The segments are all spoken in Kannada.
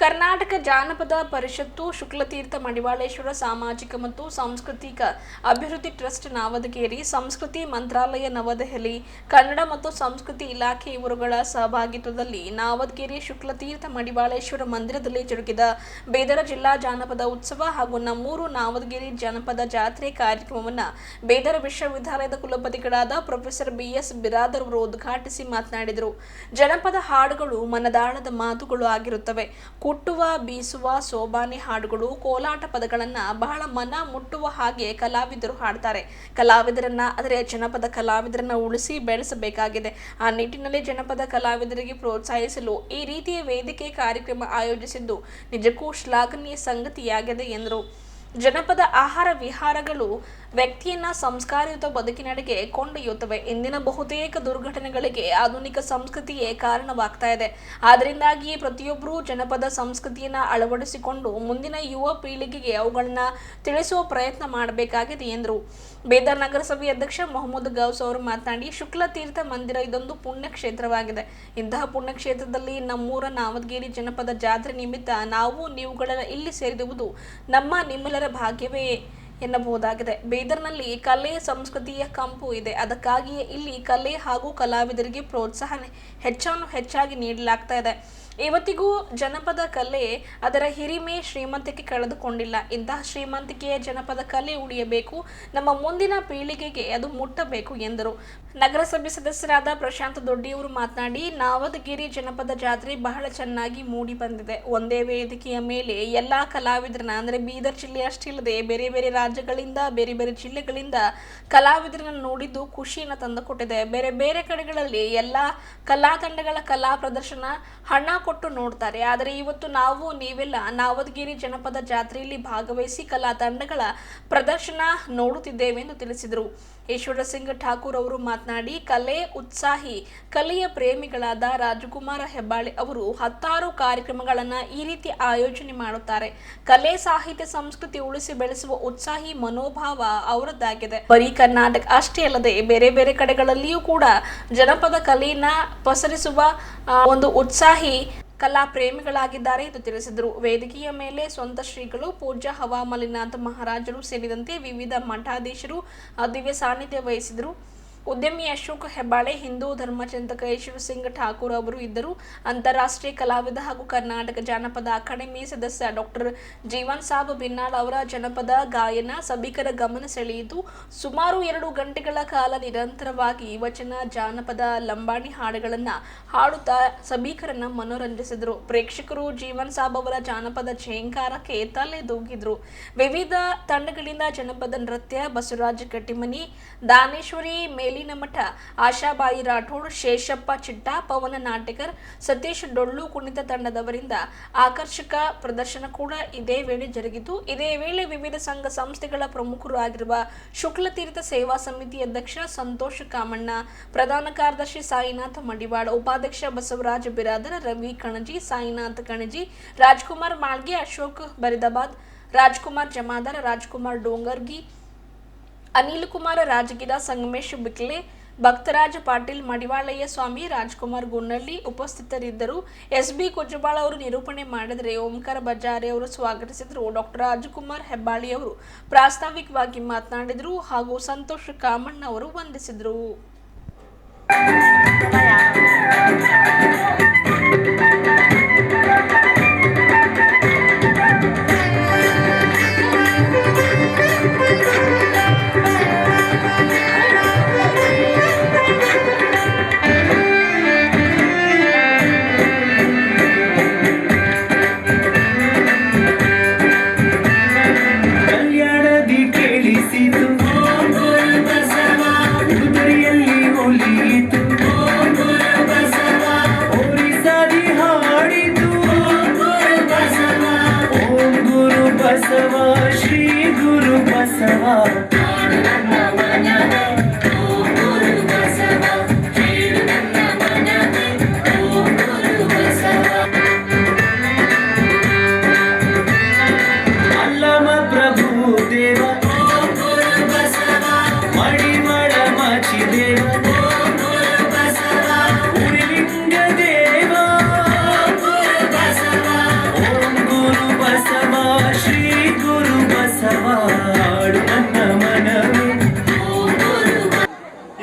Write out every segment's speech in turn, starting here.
ಕರ್ನಾಟಕ ಜಾನಪದ ಪರಿಷತ್ತು ಶುಕ್ಲತೀರ್ಥ ಮಡಿವಾಳೇಶ್ವರ ಸಾಮಾಜಿಕ ಮತ್ತು ಸಾಂಸ್ಕೃತಿಕ ಅಭಿವೃದ್ಧಿ ಟ್ರಸ್ಟ್ ನಾವದಗೇರಿ, ಸಂಸ್ಕೃತಿ ಮಂತ್ರಾಲಯ ನವದೆಹಲಿ, ಕನ್ನಡ ಮತ್ತು ಸಂಸ್ಕೃತಿ ಇಲಾಖೆ ಇವರುಗಳ ಸಹಭಾಗಿತ್ವದಲ್ಲಿ ನಾವದಗೇರಿ ಶುಕ್ಲತೀರ್ಥ ಮಡಿವಾಳೇಶ್ವರ ಮಂದಿರದಲ್ಲಿ ಜರುಗಿದ ಬೇದರ ಜಿಲ್ಲಾ ಜಾನಪದ ಉತ್ಸವ ಹಾಗೂ ನಮ್ಮೂರು ನಾವದಗಿರಿ ಜಾನಪದ ಜಾತ್ರೆ ಕಾರ್ಯಕ್ರಮವನ್ನು ಬೇದರ ವಿಶ್ವವಿದ್ಯಾಲಯದ ಕುಲಪತಿಗಳಾದ ಪ್ರೊಫೆಸರ್ ಬಿ ಎಸ್ ಬಿರಾದರ್ ಅವರು ಉದ್ಘಾಟಿಸಿ ಮಾತನಾಡಿದರು. ಜನಪದ ಹಾಡುಗಳು ಮನದಾಳದ ಮಾತುಗಳು ಆಗಿರುತ್ತವೆ. ಕುಟ್ಟುವ ಬೀಸುವ, ಸೋಬಾನೆ ಹಾಡುಗಳು, ಕೋಲಾಟ ಪದಗಳನ್ನು ಬಹಳ ಮನ ಮುಟ್ಟುವ ಹಾಗೆ ಕಲಾವಿದರು ಹಾಡ್ತಾರೆ. ಕಲಾವಿದರನ್ನ, ಆದರೆ ಜನಪದ ಕಲಾವಿದರನ್ನ ಉಳಿಸಿ ಬೆಳೆಸಬೇಕಾಗಿದೆ. ಆ ನಿಟ್ಟಿನಲ್ಲಿ ಜನಪದ ಕಲಾವಿದರಿಗೆ ಪ್ರೋತ್ಸಾಹಿಸಲು ಈ ರೀತಿಯ ವೇದಿಕೆ ಕಾರ್ಯಕ್ರಮ ಆಯೋಜಿಸಿದ್ದು ನಿಜಕ್ಕೂ ಶ್ಲಾಘನೀಯ ಸಂಗತಿಯಾಗಿದೆ ಎಂದರು. ಜನಪದ ಆಹಾರ ವಿಹಾರಗಳು ವ್ಯಕ್ತಿಯನ್ನ ಸಂಸ್ಕಾರಯುತ ಬದುಕಿನಡೆಗೆ ಕೊಂಡೊಯ್ಯುತ್ತವೆ. ಇಂದಿನ ಬಹುತೇಕ ದುರ್ಘಟನೆಗಳಿಗೆ ಆಧುನಿಕ ಸಂಸ್ಕೃತಿಯೇ ಕಾರಣವಾಗ್ತಾ ಇದೆ. ಆದ್ದರಿಂದಾಗಿ ಪ್ರತಿಯೊಬ್ಬರೂ ಜನಪದ ಸಂಸ್ಕೃತಿಯನ್ನ ಅಳವಡಿಸಿಕೊಂಡು ಮುಂದಿನ ಯುವ ಪೀಳಿಗೆಗೆ ಅವುಗಳನ್ನ ತಿಳಿಸುವ ಪ್ರಯತ್ನ ಮಾಡಬೇಕಾಗಿದೆ ಎಂದರು. ಬೇದರ್ ನಗರಸಭೆ ಅಧ್ಯಕ್ಷ ಮೊಹಮ್ಮದ್ ಗೌಸ್ ಅವರು ಮಾತನಾಡಿ, ಶುಕ್ಲ ತೀರ್ಥ ಮಂದಿರ ಇದೊಂದು ಪುಣ್ಯ ಕ್ಷೇತ್ರವಾಗಿದೆ ಇಂತಹ ಪುಣ್ಯಕ್ಷೇತ್ರದಲ್ಲಿ ನಮ್ಮೂರ ನಾವದಗಿರಿ ಜನಪದ ಜಾತ್ರೆ ನಿಮಿತ್ತ ನಾವು ನೀವುಗಳೆಲ್ಲ ಇಲ್ಲಿ ಸೇರಿರುವುದು ನಮ್ಮ ನಿಮ್ಮೆಲ್ಲರ ಭಾಗ್ಯವೇ ಎನ್ನಬಹುದಾಗಿದೆ. ಬೀದರ್ನಲ್ಲಿ ಕಲೆ, ಸಂಸ್ಕೃತಿಯ ಕಂಪು ಇದೆ. ಅದಕ್ಕಾಗಿಯೇ ಇಲ್ಲಿ ಕಲೆ ಹಾಗೂ ಕಲಾವಿದರಿಗೆ ಪ್ರೋತ್ಸಾಹ ಹೆಚ್ಚಾನು ಹೆಚ್ಚಾಗಿ ನೀಡಲಾಗ್ತಾ ಇದೆ. ಇವತ್ತಿಗೂ ಜನಪದ ಕಲೆ ಅದರ ಹಿರಿಮೆ ಶ್ರೀಮಂತಿಕೆ ಕಳೆದುಕೊಂಡಿಲ್ಲ. ಇಂತಹ ಶ್ರೀಮಂತಿಕೆಯ ಜನಪದ ಕಲೆ ಉಳಿಯಬೇಕು, ನಮ್ಮ ಮುಂದಿನ ಪೀಳಿಗೆಗೆ ಅದು ಮುಟ್ಟಬೇಕು ಎಂದರು. ನಗರಸಭೆ ಸದಸ್ಯರಾದ ಪ್ರಶಾಂತ್ ದೊಡ್ಡಿಯವರು ಮಾತನಾಡಿ, ನಾವದಗಿರಿ ಜನಪದ ಜಾತ್ರೆ ಬಹಳ ಚೆನ್ನಾಗಿ ಮೂಡಿ ಬಂದಿದೆ. ಒಂದೇ ವೇದಿಕೆಯ ಮೇಲೆ ಎಲ್ಲಾ ಕಲಾವಿದರನ್ನ, ಅಂದರೆ ಬೀದರ್ ಜಿಲ್ಲೆ ಅಷ್ಟಿಲ್ಲದೆ ಬೇರೆ ಬೇರೆ ರಾಜ್ಯಗಳಿಂದ, ಬೇರೆ ಬೇರೆ ಜಿಲ್ಲೆಗಳಿಂದ ಕಲಾವಿದರನ್ನ ನೋಡಿದ್ದು ಖುಷಿಯನ್ನು ತಂದುಕೊಟ್ಟಿದೆ. ಬೇರೆ ಬೇರೆ ಕಡೆಗಳಲ್ಲಿ ಎಲ್ಲಾ ಕಲಾ ತಂಡಗಳ ಕಲಾ ಪ್ರದರ್ಶನ, ಹಣ ಕೊಟ್ಟು ನೋಡ್ತಾರೆ. ಆದರೆ ಇವತ್ತು ನಾವು, ನೀವೆಲ್ಲ ನಾವದಗಿರಿ ಜನಪದ ಜಾತ್ರೆಯಲ್ಲಿ ಭಾಗವಹಿಸಿ ಕಲಾ ತಂಡಗಳ ಪ್ರದರ್ಶನ ನೋಡುತ್ತಿದ್ದೇವೆ ಎಂದು ತಿಳಿಸಿದರು. ಈಶ್ವರ ಸಿಂಗ್ ಠಾಕೂರ್ ಅವರು ಮಾತನಾಡಿ, ಕಲೆ, ಉತ್ಸಾಹಿ, ಕಲೆಯ ಪ್ರೇಮಿಗಳಾದ ರಾಜಕುಮಾರ ಹೆಬ್ಬಾಳೆ ಅವರು ಹತ್ತಾರು ಕಾರ್ಯಕ್ರಮಗಳನ್ನು ಈ ರೀತಿ ಆಯೋಜನೆ ಮಾಡುತ್ತಾರೆ. ಕಲೆ, ಸಾಹಿತ್ಯ, ಸಂಸ್ಕೃತಿ ಉಳಿಸಿ ಬೆಳೆಸುವ ಉತ್ಸಾಹಿ ಮನೋಭಾವ ಅವರದ್ದಾಗಿದೆ. ಬರೀ ಕರ್ನಾಟಕ ಅಷ್ಟೇ ಅಲ್ಲದೆ ಬೇರೆ ಬೇರೆ ಕಡೆಗಳಲ್ಲಿಯೂ ಕೂಡ ಜನಪದ ಕಲೆಯನ್ನ ಪಸರಿಸುವ ಒಂದು ಉತ್ಸಾಹಿ ಕಲಾ ಪ್ರೇಮಿಗಳಾಗಿದ್ದಾರೆ ಎಂದು ತಿಳಿಸಿದರು. ವೇದಿಕೆಯ ಮೇಲೆ ಸ್ವಂತ ಶ್ರೀಗಳು, ಪೂಜ್ಯ ಹವಾಮಲಿನಾಥ ಮಹಾರಾಜರು ಸೇರಿದಂತೆ ವಿವಿಧ ಮಠಾಧೀಶರು ಅದಿವ್ಯ ದಿವ್ಯ ಸಾನ್ನಿಧ್ಯ ವಹಿಸಿದರು. ಉದ್ಯಮಿ ಅಶೋಕ್ ಹೆಬ್ಬಾಳೆ, ಹಿಂದೂ ಧರ್ಮಚಿಂತಕ ಸಿಂಗ್ ಠಾಕೂರ್ ಅವರು ಇದ್ದರು. ಅಂತಾರಾಷ್ಟ್ರೀಯ ಕಲಾವಿದ ಹಾಗೂ ಕರ್ನಾಟಕ ಜಾನಪದ ಅಕಾಡೆಮಿ ಸದಸ್ಯ ಡಾಕ್ಟರ್ ಜೀವನ್ ಸಾಬ್ ಬಿನ್ನಾಳ್ ಅವರ ಜನಪದ ಗಾಯನ ಸಭಿಕರ ಗಮನ ಸೆಳೆಯಿತು. ಸುಮಾರು ಎರಡು ಗಂಟೆಗಳ ಕಾಲ ನಿರಂತರವಾಗಿ ವಚನ ಜಾನಪದ ಲಂಬಾಣಿ ಹಾಡುಗಳನ್ನು ಹಾಡುತ್ತಾ ಸಭಿಕರನ್ನ ಮನೋರಂಜಿಸಿದರು. ಪ್ರೇಕ್ಷಕರು ಜೀವನ್ ಸಾಬ್ ಅವರ ಜಾನಪದ ಝೇಂಕಾರಕ್ಕೆ ತಲೆ ದೂಗಿದ್ರು ವಿವಿಧ ತಂಡಗಳಿಂದ ಜನಪದ ನೃತ್ಯ, ಬಸವರಾಜ ಕಟ್ಟಿಮನಿ, ದಾನೇಶ್ವರಿ ಮೇಲಿನ ಮಠ ಆಶಾಬಾಯಿ ರಾಠೋಡ್, ಶೇಷಪ್ಪ ಚಿಟ್ಟ, ಪವನ ನಾಟಕರ್ ಸತೀಶ್ ಡೊಳ್ಳು ಕುಣಿತ ತಂಡದವರಿಂದ ಆಕರ್ಷಕ ಪ್ರದರ್ಶನ ಕೂಡ ಇದೇ ವೇಳೆ ಜರುಗಿತು. ಇದೇ ವೇಳೆ ವಿವಿಧ ಸಂಘ ಸಂಸ್ಥೆಗಳ ಪ್ರಮುಖರು ಆಗಿರುವ ಶುಕ್ಲತೀರ್ಥ ಸೇವಾ ಸಮಿತಿ ಅಧ್ಯಕ್ಷ ಸಂತೋಷ್ ಕಾಮಣ್ಣ, ಪ್ರಧಾನ ಕಾರ್ಯದರ್ಶಿ ಸಾಯಿನಾಥ್ ಮಡಿವಾಳ, ಉಪಾಧ್ಯಕ್ಷ ಬಸವರಾಜ ಬಿರಾದರ್, ರವಿ ಕಣಜಿ, ಸಾಯಿನಾಥ್ ಕಣಜಿ, ರಾಜ್ಕುಮಾರ್ ಮಾಳ್ಗೆ, ಅಶೋಕ್ ಬರಿದಾಬಾದ್ ರಾಜ್ಕುಮಾರ್ ಜಮಾದಾರ್, ರಾಜ್ಕುಮಾರ್ ಡೋಂಗರ್ಗಿ ಅನಿಲ್ ಕುಮಾರ್, ರಾಜಗಿರ ಸಂಗಮೇಶ್ ಬಿಕ್ಲೆ, ಭಕ್ತರಾಜ ಪಾಟೀಲ್, ಮಡಿವಾಳಯ್ಯ ಸ್ವಾಮಿ, ರಾಜ್ಕುಮಾರ್ ಗುನ್ನಳ್ಳಿ ಉಪಸ್ಥಿತರಿದ್ದರು. ಎಸ್ ಬಿ ಕುಜಬಾಳ ಅವರು ನಿರೂಪಣೆ ಮಾಡಿದರೆ ಓಂಕಾರ ಬಜಾರೆ ಅವರು ಸ್ವಾಗತಿಸಿದರು. ಡಾಕ್ಟರ್ ರಾಜಕುಮಾರ್ ಹೆಬ್ಬಾಳಿ ಅವರು ಪ್ರಾಸ್ತಾವಿಕವಾಗಿ ಮಾತನಾಡಿದರು ಹಾಗೂ ಸಂತೋಷ್ ಕಾಮಣ್ಣ ಅವರು ವಂದಿಸಿದರು.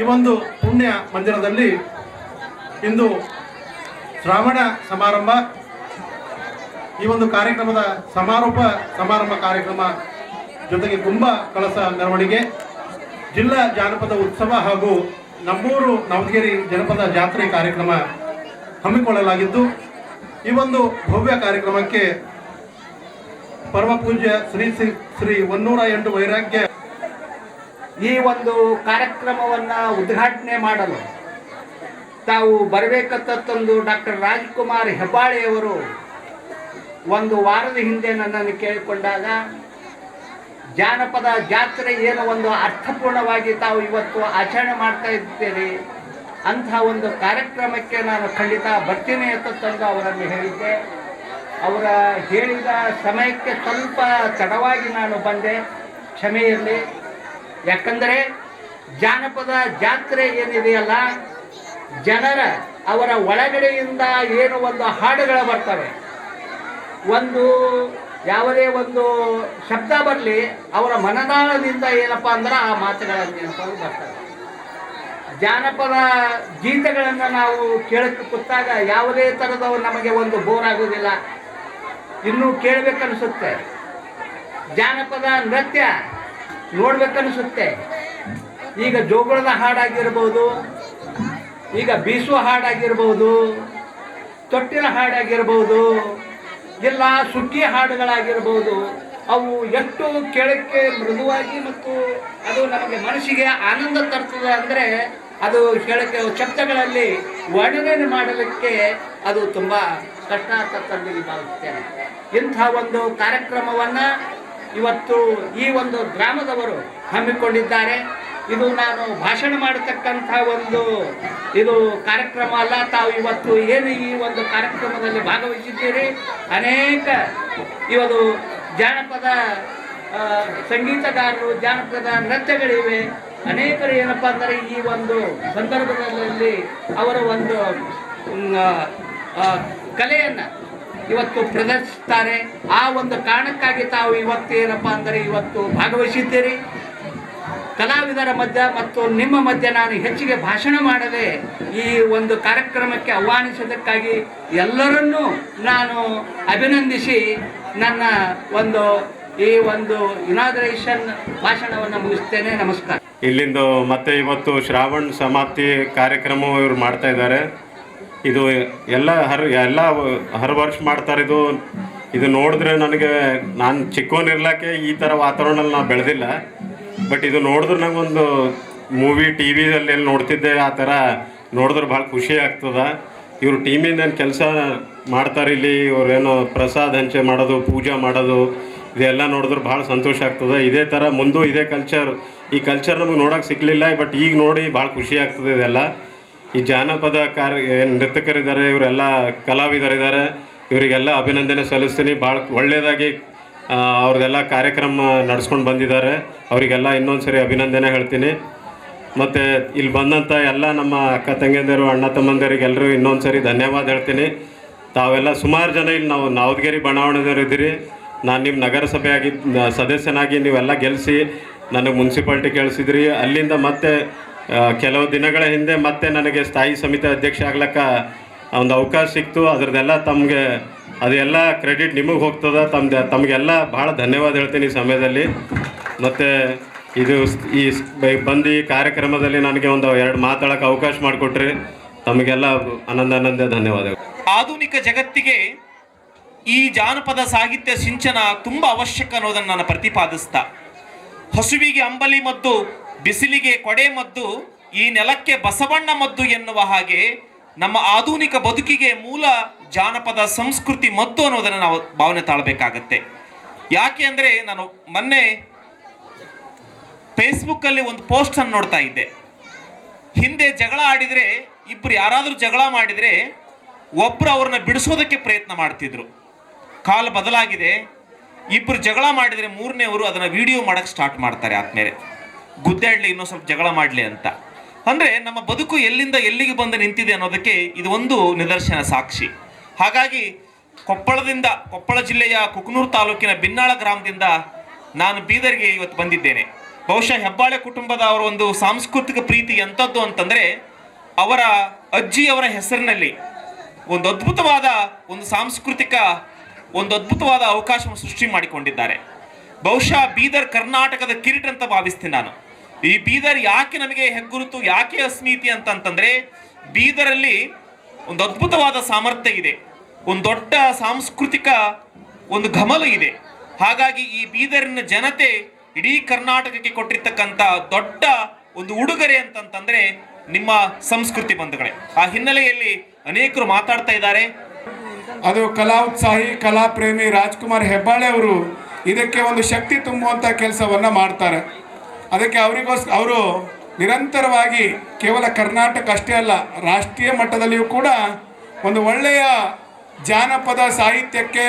ಒಂದು ಪುಣ್ಯ ಮಂದಿರದಲ್ಲಿ ಇಂದು ಶ್ರಾವಣ ಸಮಾರಂಭ, ಈ ಒಂದು ಕಾರ್ಯಕ್ರಮದ ಸಮಾರೋಪ, ಸಮಾರಂಭ ಕಾರ್ಯಕ್ರಮ ಜೊತೆಗೆ ಕುಂಭ ಕಳಸ ಮೆರವಣಿಗೆ, ಜಿಲ್ಲಾ ಜಾನಪದ ಉತ್ಸವ ಹಾಗೂ ನಮ್ಮೂರು ನವದಗಿರಿ ಜನಪದ ಜಾತ್ರೆ ಕಾರ್ಯಕ್ರಮ ಹಮ್ಮಿಕೊಳ್ಳಲಾಗಿದ್ದು ಈ ಒಂದು ಭವ್ಯ ಕಾರ್ಯಕ್ರಮಕ್ಕೆ ಪರಮ ಪೂಜ್ಯ ಶ್ರೀ ಶ್ರೀ ಶ್ರೀ ಒನ್ನೂರ ಎಂಟು ವೈರಾಗ್ಯ ಈ ಒಂದು ಕಾರ್ಯಕ್ರಮವನ್ನ ಉದ್ಘಾಟನೆ ಮಾಡಲು ತಾವು ಬರಬೇಕಂತಂದು ಡಾಕ್ಟರ್ ರಾಜ್ಕುಮಾರ್ ಹೆಬ್ಬಾಳೆಯವರು ಒಂದು ವಾರದ ಹಿಂದೆ ನನ್ನನ್ನು ಕೇಳಿಕೊಂಡಾಗ, ಜಾನಪದ ಜಾತ್ರೆ ಏನು ಒಂದು ಅರ್ಥಪೂರ್ಣವಾಗಿ ತಾವು ಇವತ್ತು ಆಚರಣೆ ಮಾಡ್ತಾ ಇದ್ದೀರಿ ಅಂತಹ ಒಂದು ಕಾರ್ಯಕ್ರಮಕ್ಕೆ ನಾನು ಖಂಡಿತ ಬರ್ತೀನಿ ಅಂತ ತಂದು ಅವರನ್ನು ಹೇಳಿದ್ದೆ. ಅವರ ಹೇಳಿದ ಸಮಯಕ್ಕೆ ಸ್ವಲ್ಪ ತಡವಾಗಿ ನಾನು ಬಂದೆ ಕ್ಷಮೆಯಲ್ಲಿ. ಯಾಕಂದರೆ ಜಾನಪದ ಜಾತ್ರೆ ಏನಿದೆಯಲ್ಲ, ಜನರ ಅವರ ಒಳಗಡೆಯಿಂದ ಏನು ಒಂದು ಹಾಡುಗಳು ಬರ್ತವೆ. ಒಂದು ಯಾವುದೇ ಒಂದು ಶಬ್ದ ಬರಲಿ, ಅವರ ಮನದಾಳದಿಂದ ಏನಪ್ಪ ಅಂದ್ರೆ ಆ ಮಾತುಗಳನ್ನು ಬರ್ತವೆ. ಜಾನಪದ ಗೀತೆಗಳನ್ನು ನಾವು ಕೇಳಕ್ಕೆ ಕೂತಾಗ ಯಾವುದೇ ಥರದ ನಮಗೆ ಒಂದು ಬೋರ್ ಆಗೋದಿಲ್ಲ ಇನ್ನೂ ಕೇಳಬೇಕನ್ನಿಸುತ್ತೆ ಜಾನಪದ ನೃತ್ಯ ನೋಡ್ಬೇಕನ್ನಿಸುತ್ತೆ ಈಗ ಜೋಗುಳದ ಹಾಡಾಗಿರ್ಬೋದು, ಈಗ ಬೀಸುವ ಹಾಡಾಗಿರ್ಬೋದು, ತೊಟ್ಟಿನ ಹಾಡಾಗಿರ್ಬೋದು ಇಲ್ಲ ಸುಗ್ಗಿ ಹಾಡುಗಳಾಗಿರ್ಬೋದು, ಅವು ಎಷ್ಟು ಕೇಳಕ್ಕೆ ಮೃದುವಾಗಿ ಮತ್ತು ಅದು ನಮಗೆ ಮನಸ್ಸಿಗೆ ಆನಂದ ತರ್ತದೆ ಅಂದರೆ ಅದು ಹೇಳಕ್ಕೆ ಶಬ್ದಗಳಲ್ಲಿ ವರ್ಣನೆ ಮಾಡಲಿಕ್ಕೆ ಅದು ತುಂಬ ಕಷ್ಟ ಅಂತ ಭಾವಿಸ್ತೇನೆ. ಇಂಥ ಒಂದು ಕಾರ್ಯಕ್ರಮವನ್ನು ಇವತ್ತು ಈ ಒಂದು ಗ್ರಾಮದವರು ಹಮ್ಮಿಕೊಂಡಿದ್ದಾರೆ. ಇದು ನಾನು ಭಾಷಣ ಮಾಡತಕ್ಕಂಥ ಒಂದು ಇದು ಕಾರ್ಯಕ್ರಮ ಅಲ್ಲ. ತಾವು ಇವತ್ತು ಏನು ಈ ಒಂದು ಕಾರ್ಯಕ್ರಮದಲ್ಲಿ ಭಾಗವಹಿಸಿದ್ದೀರಿ? ಅನೇಕ ಇವತ್ತು ಜಾನಪದ ಸಂಗೀತಗಾರರು, ಜಾನಪದ ನೃತ್ಯಗಳಿವೆ. ಅನೇಕರು ಏನಪ್ಪ ಅಂದರೆ ಈ ಒಂದು ಸಂದರ್ಭದಲ್ಲಿ ಅವರ ಒಂದು ಕಲೆಯನ್ನು ಇವತ್ತು ಪ್ರದರ್ಶಿಸ್ತಾರೆ. ಆ ಒಂದು ಕಾರಣಕ್ಕಾಗಿ ತಾವು ಇವತ್ತು ಏನಪ್ಪ ಅಂದರೆ ಇವತ್ತು ಭಾಗವಹಿಸಿದ್ದೀರಿ. ಕಲಾವಿದರ ಮಧ್ಯ ಮತ್ತು ನಿಮ್ಮ ಮಧ್ಯೆ ನಾನು ಹೆಚ್ಚಿಗೆ ಭಾಷಣ ಮಾಡದೆ ಈ ಒಂದು ಕಾರ್ಯಕ್ರಮಕ್ಕೆ ಆಹ್ವಾನಿಸೋದಕ್ಕಾಗಿ ಎಲ್ಲರನ್ನೂ ನಾನು ಅಭಿನಂದಿಸಿ ನನ್ನ ಒಂದು ಈ ಒಂದು ಇನಾಗ್ರೇಷನ್ ಭಾಷಣವನ್ನು ಮುಗಿಸ್ತೇನೆ. ನಮಸ್ಕಾರ. ಇಲ್ಲಿಂದು ಮತ್ತೆ ಇವತ್ತು ಶ್ರಾವಣ ಸಮಾಪ್ತಿ ಕಾರ್ಯಕ್ರಮವು ಇವರು ಮಾಡ್ತಾ ಇದ್ದಾರೆ. ಇದು ಎಲ್ಲ ಹರ್ ಎಲ್ಲ ಹರ್ ವರ್ಷ ಮಾಡ್ತಾರೆ ಇದು. ಇದು ನೋಡಿದ್ರೆ ನನಗೆ, ನಾನು ಚಿಕ್ಕವನಿರ್ಲಕ್ಕೆ ಈ ಥರ ವಾತಾವರಣದಲ್ಲಿ ನಾನು ಬೆಳೆದಿಲ್ಲ. ಬಟ್ ಇದು ನೋಡಿದ್ರೆ ನಂಗೊಂದು ಮೂವಿ ಟಿ ವಿದಲ್ಲಿ ಎಲ್ಲಿ ನೋಡ್ತಿದ್ದೆ, ಆ ಥರ ನೋಡಿದ್ರೆ ಭಾಳ ಖುಷಿ ಆಗ್ತದೆ. ಇವರು ಟೀಮಿಂದ ಏನು ಕೆಲಸ ಮಾಡ್ತಾರೆ ಇಲ್ಲಿ ಇವ್ರೇನು ಪ್ರಸಾದ ಹಂಚೆ ಮಾಡೋದು, ಪೂಜೆ ಮಾಡೋದು, ಇದೆಲ್ಲ ನೋಡಿದ್ರೆ ಭಾಳ ಸಂತೋಷ ಆಗ್ತದೆ. ಇದೇ ಥರ ಮುಂದೂ ಇದೇ ಕಲ್ಚರ್ ಈ ಕಲ್ಚರ್ ನಮಗೆ ನೋಡೋಕೆ ಸಿಗಲಿಲ್ಲ ಬಟ್ ಈಗ ನೋಡಿ ಭಾಳ ಖುಷಿ ಆಗ್ತದೆ ಇದೆಲ್ಲ. ಈ ಜಾನಪದ ಕಾರ್ಯ ಏನು ನರ್ತಕರಿದ್ದಾರೆ ಇವರೆಲ್ಲ ಕಲಾವಿದರಿದ್ದಾರೆ, ಇವರಿಗೆಲ್ಲ ಅಭಿನಂದನೆ ಸಲ್ಲಿಸ್ತೀನಿ. ಭಾಳ ಒಳ್ಳೆಯದಾಗಿ ಅವ್ರದ್ದೆಲ್ಲ ಕಾರ್ಯಕ್ರಮ ನಡೆಸ್ಕೊಂಡು ಬಂದಿದ್ದಾರೆ. ಅವರಿಗೆಲ್ಲ ಇನ್ನೊಂದು ಸರಿ ಅಭಿನಂದನೆ ಹೇಳ್ತೀನಿ. ಮತ್ತು ಇಲ್ಲಿ ಬಂದಂಥ ಎಲ್ಲ ನಮ್ಮ ಅಕ್ಕ ತಂಗಿಯಂದಿರು, ಅಣ್ಣ ತಮ್ಮಂದಿರಿಗೆಲ್ಲರೂ ಇನ್ನೊಂದು ಸರಿ ಧನ್ಯವಾದ ಹೇಳ್ತೀನಿ. ತಾವೆಲ್ಲ ಸುಮಾರು ಜನ ಇಲ್ಲಿ ನಾವು ನಾವದಗಿರಿ ಬಣಾವಣೆದವ್ರು ಇದ್ದೀರಿ. ನಾನು ನಿಮ್ಮ ನಗರಸಭೆ ಆಗಿ ನ- ಸದಸ್ಯನಾಗಿ ನೀವೆಲ್ಲ ಗೆಲ್ಲಿಸಿ ನನಗೆ ಮುನ್ಸಿಪಾಲ್ಟಿ ಕೇಳಿಸಿದ್ರಿ. ಅಲ್ಲಿಂದ ಮತ್ತೆ ಕೆಲವು ದಿನಗಳ ಹಿಂದೆ ಮತ್ತೆ ನನಗೆ ಸ್ಥಾಯಿ ಸಮಿತಿ ಅಧ್ಯಕ್ಷ ಆಗ್ಲಕ್ಕ ಒಂದು ಅವಕಾಶ ಸಿಕ್ತು. ಅದ್ರದ್ದೆಲ್ಲ ತಮಗೆ, ಅದೆಲ್ಲ ಕ್ರೆಡಿಟ್ ನಿಮಗೆ ಹೋಗ್ತದೆ. ತಮ್ದು, ತಮಗೆಲ್ಲ ಭಾಳ ಧನ್ಯವಾದ ಹೇಳ್ತೀನಿ ಈ ಸಮಯದಲ್ಲಿ. ಮತ್ತು ಇದು ಈ ಬಂದು ಈ ಕಾರ್ಯಕ್ರಮದಲ್ಲಿ ನನಗೆ ಒಂದು ಎರಡು ಮಾತಾಡೋಕೆ ಅವಕಾಶ ಮಾಡಿಕೊಟ್ರಿ. ತಮಗೆಲ್ಲ ಆನಂದ ಆನಂದ ಧನ್ಯವಾದಗಳು. ಆಧುನಿಕ ಜಗತ್ತಿಗೆ ಈ ಜಾನಪದ ಸಾಹಿತ್ಯ ಸಿಂಚನ ತುಂಬ ಅವಶ್ಯಕ ಅನ್ನೋದನ್ನು ನಾನು ಪ್ರತಿಪಾದಿಸ್ತಾ. ಹಸುವಿಗೆ ಅಂಬಲಿ ಮದ್ದು ಬಿಸಿಲಿಗೆ ಕೊಡೆ ಮದ್ದು, ಈ ನೆಲಕ್ಕೆ ಬಸವಣ್ಣ ಮದ್ದು ಎನ್ನುವ ಹಾಗೆ ನಮ್ಮ ಆಧುನಿಕ ಬದುಕಿಗೆ ಮೂಲ ಜಾನಪದ ಸಂಸ್ಕೃತಿ ಮದ್ದು ಅನ್ನೋದನ್ನು ನಾವು ಭಾವನೆ ತಾಳಬೇಕಾಗತ್ತೆ. ಯಾಕೆ ಅಂದರೆ ನಾನು ಮೊನ್ನೆ ಫೇಸ್ಬುಕ್ಕಲ್ಲಿ ಒಂದು ಪೋಸ್ಟನ್ನು ನೋಡ್ತಾ ಇದ್ದೆ. ಹಿಂದೆ ಜಗಳ ಆಡಿದರೆ ಇಬ್ಬರು ಯಾರಾದರೂ ಜಗಳ ಮಾಡಿದರೆ ಒಬ್ಬರು ಅವ್ರನ್ನ ಬಿಡಿಸೋದಕ್ಕೆ ಪ್ರಯತ್ನ ಮಾಡ್ತಿದ್ರು. ಕಾಲ ಬದಲಾಗಿದೆ ಇಬ್ಬರು ಜಗಳ ಮಾಡಿದರೆ ಮೂರನೇವರು ಅದನ್ನು ವಿಡಿಯೋ ಮಾಡೋಕ್ಕೆ ಸ್ಟಾರ್ಟ್ ಮಾಡ್ತಾರೆ ಆದ್ಮೇಲೆ. ಗುದ್ದಾಡ್ಲಿ ಇನ್ನೂ ಸ್ವಲ್ಪ ಜಗಳ ಮಾಡಲಿ ಅಂತ. ಅಂದರೆ ನಮ್ಮ ಬದುಕು ಎಲ್ಲಿಂದ ಎಲ್ಲಿಗೆ ಬಂದು ನಿಂತಿದೆ ಅನ್ನೋದಕ್ಕೆ ಇದು ಒಂದು ನಿದರ್ಶನ ಸಾಕ್ಷಿ. ಹಾಗಾಗಿ ಕೊಪ್ಪಳದಿಂದ ಕೊಪ್ಪಳ ಜಿಲ್ಲೆಯ ಕುಕನೂರು ತಾಲೂಕಿನ ಬಿನ್ನಾಳ ಗ್ರಾಮದಿಂದ ನಾನು ಬೀದರ್ಗೆ ಇವತ್ತು ಬಂದಿದ್ದೇನೆ. ಬಹುಶಃ ಹೆಬ್ಬಾಳೆ ಕುಟುಂಬದ ಅವರ ಒಂದು ಸಾಂಸ್ಕೃತಿಕ ಪ್ರೀತಿ ಎಂಥದ್ದು ಅಂತಂದರೆ ಅವರ ಅಜ್ಜಿಯವರ ಹೆಸರಿನಲ್ಲಿ ಒಂದು ಅದ್ಭುತವಾದ ಒಂದು ಸಾಂಸ್ಕೃತಿಕ ಒಂದು ಅದ್ಭುತವಾದ ಅವಕಾಶವನ್ನು ಸೃಷ್ಟಿ ಮಾಡಿಕೊಂಡಿದ್ದಾರೆ. ಬಹುಶಃ ಬೀದರ್ ಕರ್ನಾಟಕದ ಕಿರೀಟ್ ಅಂತ ಭಾವಿಸ್ತೀನಿ ನಾನು. ಈ ಬೀದರ್ ಯಾಕೆ ನಮಗೆ ಹೆಗ್ಗುರುತು, ಯಾಕೆ ಅಸ್ಮಿತಿ ಅಂತಂತಂದ್ರೆ, ಬೀದರಲ್ಲಿ ಒಂದು ಅದ್ಭುತವಾದ ಸಾಮರ್ಥ್ಯ ಇದೆ. ಒಂದು ದೊಡ್ಡ ಸಾಂಸ್ಕೃತಿಕ ಒಂದು ಘಮಲ ಇದೆ. ಹಾಗಾಗಿ ಈ ಬೀದರಿನ ಜನತೆ ಇಡೀ ಕರ್ನಾಟಕಕ್ಕೆ ಕೊಟ್ಟಿರ್ತಕ್ಕಂಥ ದೊಡ್ಡ ಒಂದು ಉಡುಗೊರೆ ಅಂತಂತಂದ್ರೆ ನಿಮ್ಮ ಸಂಸ್ಕೃತಿ ಬಂಧುಗಳೇ. ಆ ಹಿನ್ನೆಲೆಯಲ್ಲಿ ಅನೇಕರು ಮಾತಾಡ್ತಾ ಇದ್ದಾರೆ. ಅದು ಕಲಾ ಉತ್ಸಾಹಿ, ಕಲಾ ಪ್ರೇಮಿ ರಾಜ್ಕುಮಾರ್ ಹೆಬ್ಬಾಳೆ ಅವರು ಇದಕ್ಕೆ ಒಂದು ಶಕ್ತಿ ತುಂಬುವಂತ ಕೆಲಸವನ್ನ ಮಾಡ್ತಾರೆ. ಅದಕ್ಕೆ ಅವರಿಗೋಸ್ ಅವರು ನಿರಂತರವಾಗಿ ಕೇವಲ ಕರ್ನಾಟಕ ಅಷ್ಟೇ ಅಲ್ಲ, ರಾಷ್ಟ್ರೀಯ ಮಟ್ಟದಲ್ಲಿಯೂ ಕೂಡ ಒಂದು ಒಳ್ಳೆಯ ಜಾನಪದ ಸಾಹಿತ್ಯಕ್ಕೆ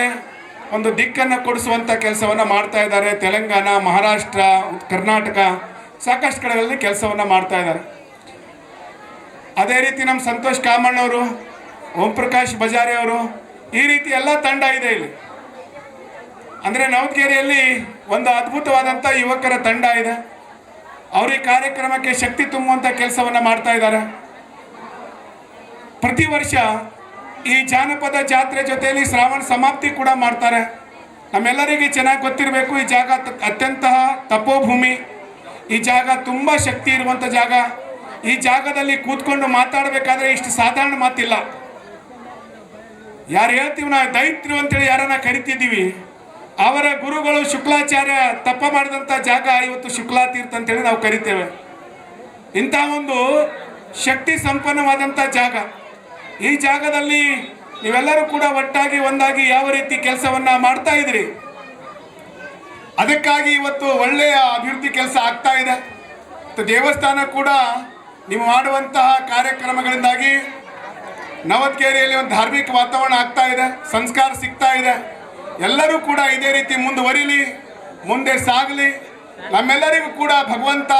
ಒಂದು ದಿಕ್ಕನ್ನು ಕೊಡಿಸುವಂಥ ಕೆಲಸವನ್ನು ಮಾಡ್ತಾ ಇದ್ದಾರೆ. ತೆಲಂಗಾಣ, ಮಹಾರಾಷ್ಟ್ರ, ಕರ್ನಾಟಕ ಸಾಕಷ್ಟು ಕಡೆಗಳಲ್ಲಿ ಕೆಲಸವನ್ನು ಮಾಡ್ತಾ ಇದ್ದಾರೆ. ಅದೇ ರೀತಿ ನಮ್ಮ ಸಂತೋಷ್ ಕಾಮಣ್ಣವರು ಓಂ ಪ್ರಕಾಶ್ ಬಜಾರಿ ಅವರು, ಈ ರೀತಿ ಎಲ್ಲ ತಂಡ ಇದೆ ಇಲ್ಲಿ. ಅಂದರೆ ನವದಗಿರಿಯಲ್ಲಿ ಒಂದು ಅದ್ಭುತವಾದಂಥ ಯುವಕರ ತಂಡ ಇದೆ. ಅವರು ಕಾರ್ಯಕ್ರಮಕ್ಕೆ ಶಕ್ತಿ ತುಂಬುವಂಥ ಕೆಲಸವನ್ನು ಮಾಡ್ತಾ ಇದ್ದಾರೆ. ಪ್ರತಿ ವರ್ಷ ಈ ಜಾನಪದ ಜಾತ್ರೆ ಜೊತೆಯಲ್ಲಿ ಶ್ರಾವಣ ಸಮಾಪ್ತಿ ಕೂಡ ಮಾಡ್ತಾರೆ. ನಮ್ಮೆಲ್ಲರಿಗೆ ಚೆನ್ನಾಗಿ ಗೊತ್ತಿರಬೇಕು, ಈ ಜಾಗ ಅತ್ಯಂತ ತಪೋಭೂಮಿ. ಈ ಜಾಗ ತುಂಬ ಶಕ್ತಿ ಇರುವಂಥ ಜಾಗ. ಈ ಜಾಗದಲ್ಲಿ ಕೂತ್ಕೊಂಡು ಮಾತಾಡಬೇಕಾದ್ರೆ ಇಷ್ಟು ಸಾಧಾರಣ ಮಾತಿಲ್ಲ. ಯಾರು ಹೇಳ್ತೀವಿ ನಾವು ದೈತ್ರಿ ಅಂತೇಳಿ ಯಾರನ್ನ ಕರಿತಿದ್ದೀವಿ ಅವರ ಗುರುಗಳು ಶುಕ್ಲಾಚಾರ್ಯ ತಪ್ಪ ಮಾಡಿದಂಥ ಜಾಗ ಇವತ್ತು ಶುಕ್ಲಾ ತೀರ್ಥ ಅಂತೇಳಿ ನಾವು ಕರಿತೇವೆ. ಇಂಥ ಒಂದು ಶಕ್ತಿ ಸಂಪನ್ನವಾದಂಥ ಜಾಗ. ಈ ಜಾಗದಲ್ಲಿ ನೀವೆಲ್ಲರೂ ಕೂಡ ಒಟ್ಟಾಗಿ ಒಂದಾಗಿ ಯಾವ ರೀತಿ ಕೆಲಸವನ್ನ ಮಾಡ್ತಾ ಇದ್ರಿ ಅದಕ್ಕಾಗಿ ಇವತ್ತು ಒಳ್ಳೆಯ ಅಭಿವೃದ್ಧಿ ಕೆಲಸ ಆಗ್ತಾ ಇದೆ. ದೇವಸ್ಥಾನ ಕೂಡ ನೀವು ಮಾಡುವಂತಹ ಕಾರ್ಯಕ್ರಮಗಳಿಂದಾಗಿ ನವದ್ಗೇರಿಯಲ್ಲಿ ಒಂದು ಧಾರ್ಮಿಕ ವಾತಾವರಣ ಆಗ್ತಾ ಇದೆ. ಸಂಸ್ಕಾರ ಸಿಗ್ತಾ ಇದೆ. ಎಲ್ಲರೂ ಕೂಡ ಇದೇ ರೀತಿ ಮುಂದುವರಿಲಿ, ಮುಂದೆ ಸಾಗಲಿ. ನಮ್ಮೆಲ್ಲರಿಗೂ ಕೂಡ ಭಗವಂತ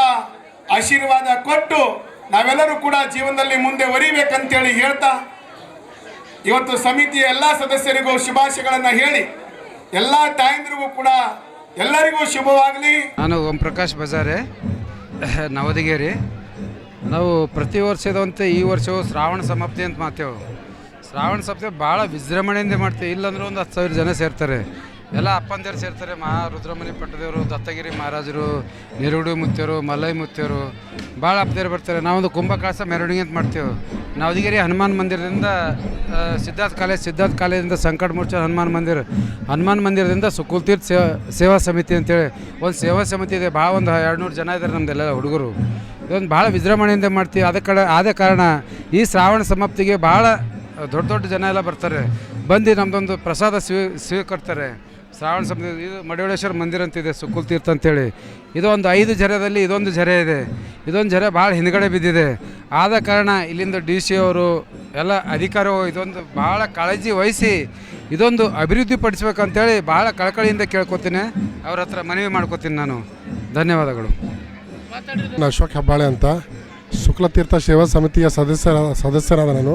ಆಶೀರ್ವಾದ ಕೊಟ್ಟು ನಾವೆಲ್ಲರೂ ಕೂಡ ಜೀವನದಲ್ಲಿ ಮುಂದೆ ಒರಿಬೇಕಂತೇಳಿ ಹೇಳ್ತಾ, ಇವತ್ತು ಸಮಿತಿಯ ಎಲ್ಲ ಸದಸ್ಯರಿಗೂ ಶುಭಾಶಯಗಳನ್ನು ಹೇಳಿ, ಎಲ್ಲ ತಾಯಂದಿರಿಗೂ ಕೂಡ ಎಲ್ಲರಿಗೂ ಶುಭವಾಗಲಿ. ನಾನು ಓಂ ಪ್ರಕಾಶ್ ಬಜಾರೆ, ನವದಗಿರಿ. ನಾವು ಪ್ರತಿ ವರ್ಷದಂತೆ ಈ ವರ್ಷವೂ ಶ್ರಾವಣ ಸಮಾಪ್ತಿ ಅಂತ ಮಾಡ್ತೇವೆ. ಶ್ರಾವಣ ಸಮಾಪ್ತಿ ಭಾಳ ವಿಜೃಂಭಣೆಯಿಂದ ಮಾಡ್ತೀವಿ. ಇಲ್ಲಾಂದ್ರೆ ಒಂದು ಹತ್ತು ಸಾವಿರ ಜನ ಸೇರ್ತಾರೆ. ಎಲ್ಲ ಅಪ್ಪಂದಿರು ಸೇರ್ತಾರೆ. ಮಹಾ ರುದ್ರಮಣಿ ಪಟ್ಟದೇವರು, ದತ್ತಗಿರಿ ಮಹಾರಾಜರು, ನಿರುಡು ಮುತ್ಯರು ಮಲೈ ಮುತ್ಯರು ಭಾಳ ಅಪ್ಪದೇರು ಬರ್ತಾರೆ. ನಾವೊಂದು ಕುಂಭಕಾಸ ಮೆರವಣಿಗೆ ಅಂತ ಮಾಡ್ತೇವೆ. ನವದಗಿರಿ ಹನುಮಾನ್ ಮಂದಿರದಿಂದ ಸಿದ್ಧಾರ್ಥ ಕಾಲೇಜ್, ಸಿದ್ಧಾರ್ಥ ಕಾಲೇಜಿಂದ ಸಂಕಟ ಮೋರ್ಚಾ ಹನುಮಾನ್ ಮಂದಿರ, ಹನುಮಾನ್ ಮಂದಿರದಿಂದ ಸುಕುಲ್ತೀರ್ಥ ಸೇವಾ ಸೇವಾ ಸಮಿತಿ ಅಂತೇಳಿ ಒಂದು ಸೇವಾ ಸಮಿತಿ ಇದೆ. ಭಾಳ ಒಂದು ಎರಡು ಜನ ಇದ್ದಾರೆ ನಮ್ದೆಲ್ಲ ಹುಡುಗರು. ಇದೊಂದು ಭಾಳ ವಿಜೃಂಭಣೆಯಿಂದ ಮಾಡ್ತೀವಿ. ಅದ ಕಡೆ, ಆದ ಕಾರಣ ಈ ಶ್ರಾವಣ ಸಮಾಪ್ತಿಗೆ ಭಾಳ ದೊಡ್ಡ ದೊಡ್ಡ ಜನ ಎಲ್ಲ ಬರ್ತಾರೆ. ಬಂದು ನಮ್ಮದೊಂದು ಪ್ರಸಾದ ಸ್ವೀ ಸ್ವೀಕರ್ತಾರೆ ಶ್ರಾವಣ ಸಮ ಇದು ಮಡಿವಳೇಶ್ವರ ಮಂದಿರ ಅಂತಿದೆ ಸುಕುಲ್ ತೀರ್ಥ ಅಂತೇಳಿ. ಇದೊಂದು ಐದು ಜರೆದಲ್ಲಿ ಇದೊಂದು ಜರೆ ಇದೆ. ಇದೊಂದು ಜರೆ ಭಾಳ ಹಿಂದ್ಗಡೆ ಬಿದ್ದಿದೆ. ಆದ ಕಾರಣ ಇಲ್ಲಿಂದ ಡಿ ಸಿ ಅವರು ಎಲ್ಲ ಅಧಿಕಾರಿ ಇದೊಂದು ಭಾಳ ಕಾಳಜಿ ವಹಿಸಿ ಇದೊಂದು ಅಭಿವೃದ್ಧಿ ಪಡಿಸ್ಬೇಕಂತೇಳಿ ಭಾಳ ಕಳಕಳಿಯಿಂದ ಕೇಳ್ಕೊತೀನಿ. ಅವ್ರ ಹತ್ರ ಮನವಿ ಮಾಡ್ಕೊತೀನಿ ನಾನು. ಧನ್ಯವಾದಗಳು. ನಾನು ಅಶೋಕ್ ಹೆಬ್ಬಾಳೆ ಅಂತ. ಶುಕ್ಲತೀರ್ಥ ಸೇವಾ ಸಮಿತಿಯ ಸದಸ್ಯರ, ಸದಸ್ಯರಾದ ನಾನು.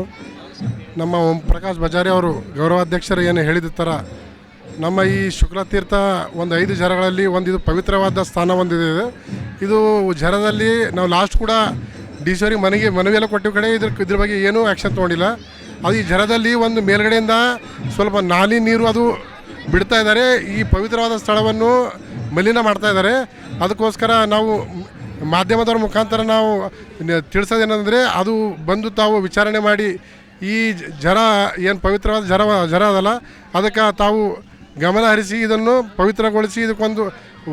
ನಮ್ಮ ಓಂ ಪ್ರಕಾಶ್ ಬಜಾರಿ ಅವರು ಗೌರವಾಧ್ಯಕ್ಷರು ಏನು ಹೇಳಿದ ಥರ ನಮ್ಮ ಈ ಶುಕ್ಲತೀರ್ಥ ಒಂದು ಐದು ಜರಗಳಲ್ಲಿ ಒಂದು ಇದು ಪವಿತ್ರವಾದ ಸ್ಥಾನ ಹೊಂದಿದೆ. ಇದು ಜರದಲ್ಲಿ ನಾವು ಲಾಸ್ಟ್ ಕೂಡ ಡಿ ಸಿ ಅವ್ರಿಗೆ ಮನೆಗೆ ಮನವಿ ಎಲ್ಲ ಕೊಟ್ಟಿವ ಕಡೆ ಇದ್ರ ಇದ್ರ ಬಗ್ಗೆ ಏನೂ ಆ್ಯಕ್ಷನ್ ತೊಗೊಂಡಿಲ್ಲ. ಅದು ಈ ಜರದಲ್ಲಿ ಒಂದು ಮೇಲ್ಗಡೆಯಿಂದ ಸ್ವಲ್ಪ ನಾಲಿ ನೀರು ಅದು ಬಿಡ್ತಾ ಇದ್ದಾರೆ. ಈ ಪವಿತ್ರವಾದ ಸ್ಥಳವನ್ನು ಮಲಿನ ಮಾಡ್ತಾ ಇದ್ದಾರೆ. ಅದಕ್ಕೋಸ್ಕರ ನಾವು ಮಾಧ್ಯಮದವ್ರ ಮುಖಾಂತರ ನಾವು ತಿಳಿಸೋದೇನೆಂದರೆ ಅದು ಬಂದು ತಾವು ವಿಚಾರಣೆ ಮಾಡಿ ಈ ಜರ ಏನು ಪವಿತ್ರವಾದ, ಜರ ಜರ ಅದಲ್ಲ. ಅದಕ್ಕೆ ತಾವು ಗಮನ ಹರಿಸಿ ಇದನ್ನು ಪವಿತ್ರಗೊಳಿಸಿ ಇದಕ್ಕೊಂದು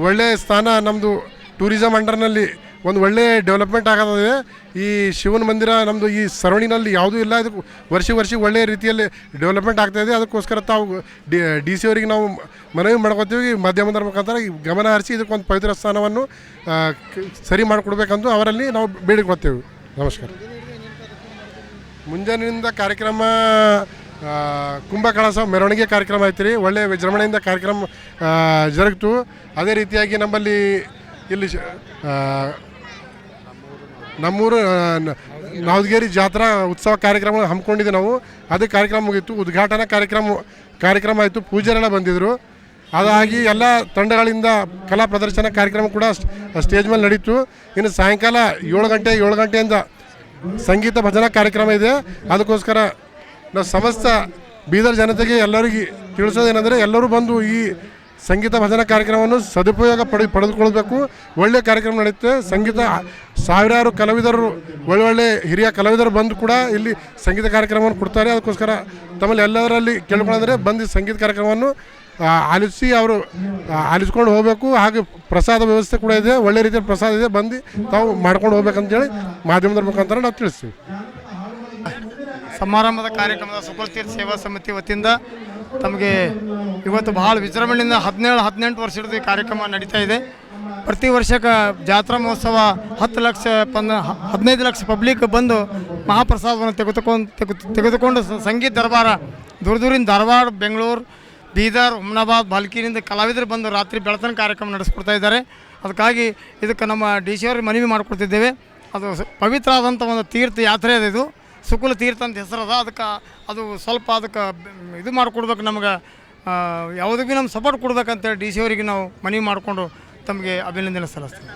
ಒಳ್ಳೆಯ ಸ್ಥಾನ ನಮ್ಮದು ಟೂರಿಸಮ್ ಅಂಡರ್ನಲ್ಲಿ ಒಂದು ಒಳ್ಳೆ ಡೆವಲಪ್ಮೆಂಟ್ ಆಗೋದಿದೆ. ಈ ಶಿವನ ಮಂದಿರ ನಮ್ಮದು ಈ ಸರೌಂಡಿನಲ್ಲಿ ಯಾವುದೂ ಇಲ್ಲ. ಇದಕ್ಕೆ ವರ್ಷ ವರ್ಷ ಒಳ್ಳೆಯ ರೀತಿಯಲ್ಲಿ ಡೆವಲಪ್ಮೆಂಟ್ ಆಗ್ತಾಯಿದೆ ಅದಕ್ಕೋಸ್ಕರ ತಾವು ಡಿ ಡಿ ಸಿ ಅವರಿಗೆ ನಾವು ಮನವಿ ಮಾಡ್ಕೊತೀವಿ. ಮಾಧ್ಯಮದ ಮುಖಾಂತರ ಗಮನ ಹರಿಸಿ ಇದಕ್ಕೊಂದು ಪವಿತ್ರ ಸ್ಥಾನವನ್ನು ಸರಿ ಮಾಡಿಕೊಡ್ಬೇಕಂದು ಅವರಲ್ಲಿ ನಾವು ಬೇಡಿಕೊಳ್ತೇವೆ. ನಮಸ್ಕಾರ. ಮುಂಜಾನೆಯಿಂದ ಕಾರ್ಯಕ್ರಮ ಕುಂಭಕಳಸ ಕುಂಭ ಕಳಸ ಮೆರವಣಿಗೆ ಕಾರ್ಯಕ್ರಮ ಐತೆ ರೀ ಒಳ್ಳೆಯ ವಿಜೃಂಭಣೆಯಿಂದ ಕಾರ್ಯಕ್ರಮ ಜರುಗಿತು. ಅದೇ ರೀತಿಯಾಗಿ ನಮ್ಮಲ್ಲಿ ಇಲ್ಲಿ ನಮ್ಮೂರು ನಾವದಗೇರಿ ಜಾತ್ರಾ ಉತ್ಸವ ಕಾರ್ಯಕ್ರಮ ಹಮ್ಮಿಕೊಂಡಿದ್ದೆ ನಾವು. ಅದೇ ಕಾರ್ಯಕ್ರಮ ಮುಗೀತು. ಉದ್ಘಾಟನಾ ಕಾರ್ಯಕ್ರಮ ಕಾರ್ಯಕ್ರಮ ಆಯಿತು. ಪೂಜಾರೆಲ್ಲ ಬಂದಿದ್ದರು ಅದಾಗಿ ಎಲ್ಲ ತಂಡಗಳಿಂದ ಕಲಾ ಪ್ರದರ್ಶನ ಕಾರ್ಯಕ್ರಮ ಕೂಡ ಸ್ಟ್- ಸ್ಟೇಜ್ ಮೇಲೆ ನಡೀತು. ಇನ್ನು ಸಾಯಂಕಾಲ ಏಳು ಗಂಟೆ, ಏಳು ಗಂಟೆಯಿಂದ ಸಂಗೀತ ಭಜನಾ ಕಾರ್ಯಕ್ರಮ ಇದೆ. ಅದಕ್ಕೋಸ್ಕರ ನಾವು ಸಮಸ್ತ ಬೀದರ್ ಜನತೆಗೆ ಎಲ್ಲರಿಗೆ ತಿಳಿಸೋದೇನೆಂದರೆ ಎಲ್ಲರೂ ಬಂದು ಈ ಸಂಗೀತ ಭಜನಾ ಕಾರ್ಯಕ್ರಮವನ್ನು ಸದುಪಯೋಗ ಪಡೆ ಪಡೆದುಕೊಳ್ಬೇಕು. ಒಳ್ಳೆಯ ಕಾರ್ಯಕ್ರಮ ನಡೆಯುತ್ತೆ ಸಂಗೀತ ಸಾವಿರಾರು ಕಲಾವಿದರು ಒಳ್ಳೊಳ್ಳೆ ಹಿರಿಯ ಕಲಾವಿದರು ಬಂದು ಕೂಡ ಇಲ್ಲಿ ಸಂಗೀತ ಕಾರ್ಯಕ್ರಮವನ್ನು ಕೊಡ್ತಾರೆ. ಅದಕ್ಕೋಸ್ಕರ ತಮ್ಮಲ್ಲಿ ಎಲ್ಲದರಲ್ಲಿ ಕೇಳ್ಕೊಳ್ಳೋದ್ರೆ ಬಂದು ಸಂಗೀತ ಕಾರ್ಯಕ್ರಮವನ್ನು ಆಲಿಸಿ ಅವರು ಆಲಿಸ್ಕೊಂಡು ಹೋಗಬೇಕು. ಹಾಗೆ ಪ್ರಸಾದ ವ್ಯವಸ್ಥೆ ಕೂಡ ಇದೆ. ಒಳ್ಳೆ ರೀತಿಯ ಪ್ರಸಾದ ಇದೆ. ಬಂದು ತಾವು ಮಾಡ್ಕೊಂಡು ಹೋಗ್ಬೇಕಂತೇಳಿ ಮಾಧ್ಯಮದ ಮುಖಾಂತರ ನಾವು ತಿಳಿಸ್ತೀವಿ. ಸಮಾರಂಭದ ಕಾರ್ಯಕ್ರಮದ ಸುಕೃತೀರ್ಥ ಸೇವಾ ಸಮಿತಿ ವತಿಯಿಂದ ತಮಗೆ ಇವತ್ತು ಭಾಳ ವಿಜೃಂಭಣೆಯಿಂದ ಹದಿನೇಳು, ಹದಿನೆಂಟು ವರ್ಷ ಹಿಡಿದು ಈ ಕಾರ್ಯಕ್ರಮ ನಡೀತಾ ಇದೆ. ಪ್ರತಿ ವರ್ಷಕ್ಕೆ ಜಾತ್ರಾ ಮಹೋತ್ಸವ ಹತ್ತು ಲಕ್ಷ ಪಂದ ಹದಿನೈದು ಲಕ್ಷ ಪಬ್ಲಿಕ್ ಬಂದು ಮಹಾಪ್ರಸಾದವನ್ನು ತೆಗೆದುಕೊಂಡು, ತೆಗೆದು, ತೆಗೆದುಕೊಂಡು ಸಂಗೀತ ದರ್ಬಾರ ದೂರ ದೂರಿನ ಧಾರವಾಡ, ಬೆಂಗಳೂರು ಬೀದರ್ ಹುಮ್ನಾಬಾದ್ ಬಾಲ್ಕಿನಿಂದ ಕಲಾವಿದರು ಬಂದು ರಾತ್ರಿ ಬೆಳತನ ಕಾರ್ಯಕ್ರಮ ನಡೆಸ್ಕೊಡ್ತಾ ಇದ್ದಾರೆ. ಅದಕ್ಕಾಗಿ ಇದಕ್ಕೆ ನಮ್ಮ ಡಿ ಸಿ ಅವ್ರಿಗೆ ಮನವಿ ಮಾಡಿಕೊಡ್ತಿದ್ದೇವೆ. ಅದು ಪವಿತ್ರ ಆದಂಥ ಒಂದು ತೀರ್ಥ ಯಾತ್ರೆ ಅದು ಇದು. ಸುಕುಲ ತೀರ್ಥ ಅಂತ ಹೆಸರದ, ಅದಕ್ಕೆ ಅದು ಸ್ವಲ್ಪ ಅದಕ್ಕೆ ಇದು ಮಾಡಿಕೊಡ್ಬೇಕು ನಮ್ಗೆ. ಯಾವುದಕ್ಕೆ ನಮ್ಮ ಸಪೋರ್ಟ್ ಕೊಡ್ಬೇಕಂತೇಳಿ ಡಿ ಸಿ ಅವರಿಗೆ ನಾವು ಮನವಿ ಮಾಡಿಕೊಂಡು ತಮಗೆ ಅಭಿನಂದನೆ ಸಲ್ಲಿಸ್ತೀವಿ.